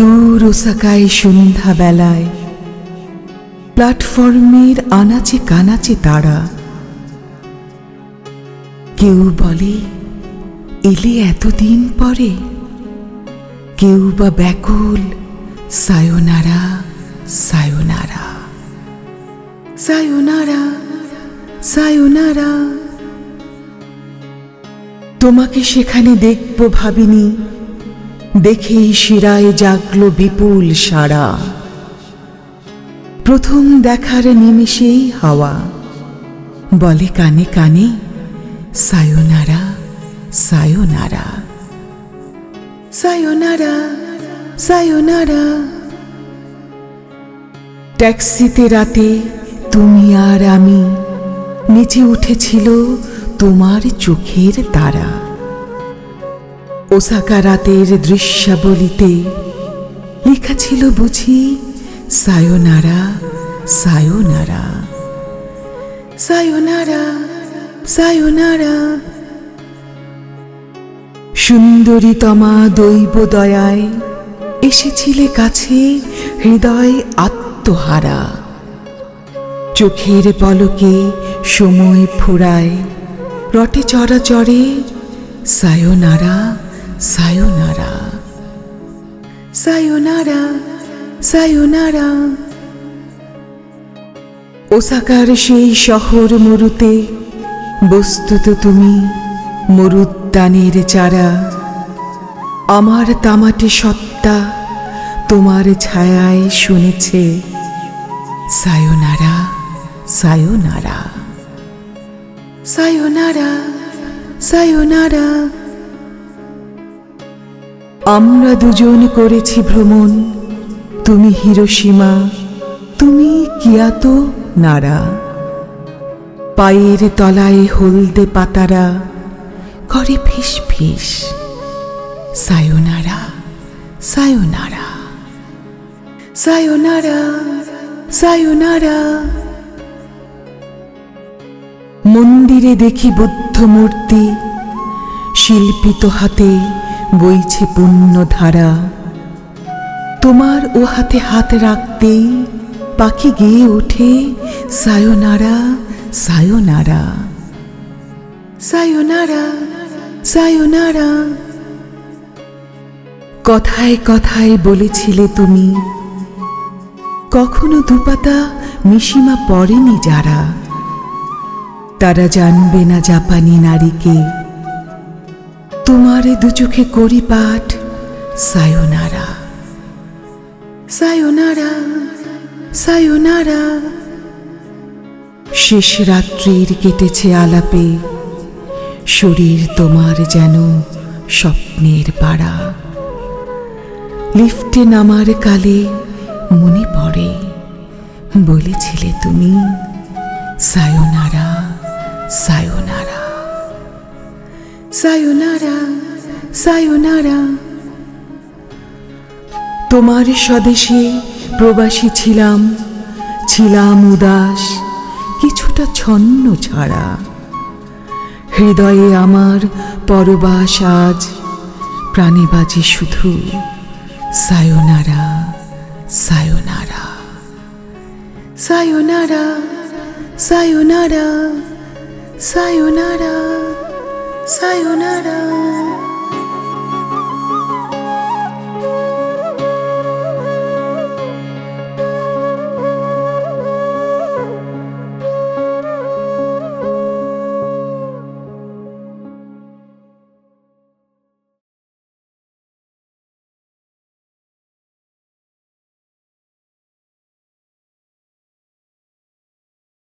ওসাকায় সন্ধ্যা বেলায় প্ল্যাটফর্মের আনাচে কানাচে তারা। কেউ বলে, এলে এতদিন পরে? কেউ বা ব্যাকুল, সায়োনারা সায়োনারা সায়োনারা সায়োনারা। তোমাকে সেখানে দেখব ভাবিনি দেখেই শিরায় জাগলো বিপুল সারা। প্রথম দেখার নিমেষেই হাওয়া। বলে কানে কানে, সায়োনারা সায়োনারা সায়োনারা সায়োনারা। ট্যাক্সিতে রাতে তুমি আর আমি, নিচে উঠেছিল তোমার চোখের তারা। ওসাকা রাতের দৃশ্যাবলিতে লেখা ছিল বুঝি, সায়োনারা সায়োনারা সায়োনারা সায়োনারা। সুন্দরীতমা দৈব দয়ায় এসেছিলে কাছে হৃদয় আত্মহারা। চোখের পলকে সময় ফুরায়, রটে চরাচরে সায়োনারা সায়োনারা সায়োনারা সায়োনারা ওসাকার সেই শহর মরুতে বস্তুত তুমি মরুদ্যানের চারা আমার তামাটে সত্তা তোমার ছায়ায় শুনেছে সায়োনারা সায়োনারা সায়োনারা সায়োনারা আমরা দুজন করেছি ভ্রমণ। তুমি হিরোসীমা, তুমি কিয়াতো নারা। পায়ের তলায় হলদে পাতারা করে ফিস ফিস। সায়োনারা সায়োনারা। সায়োনারা সায়োনারা। মন্দিরে দেখি বুদ্ধ মূর্তি শিল্পিত হাতে বইছে ধারা তোমার ও হাতে হাত রাখতেই পাখি গেয়ে ওঠে, সায়োনারা সায়োনারা সায়োনারা সায়োনারা। কথায় কথায় বলেছিলে তুমি, কখনো দুপাতা মিশিমা পড়েনি যারা। তারা জানবে না জাপানি নারীকে তোমারে দু চোখে করি পাঠ। সায়োনারা সায়োনারা সায়োনারা। শেষ রাত্রির কেটেছে আলাপে, শরীর তোমার যেন স্বপ্নের পাড়া। লিফটে নামার কালে মনে পড়ে, বলেছিলে তুমি, সায়োনারা সায়োনারা। সায়োনারা সায়োনারা তোমার স্বদেশে প্রবাসী ছিলাম ছিলাম উদাস, কিছুটা ছন্ন ছাড়া। হৃদয়ে আমার পরবাস আজ, প্রাণে বাজে শুধু সায়োনারা সায়োনারা। সায়োনারা সায়োনারা সায়োনারা। সায়োনারা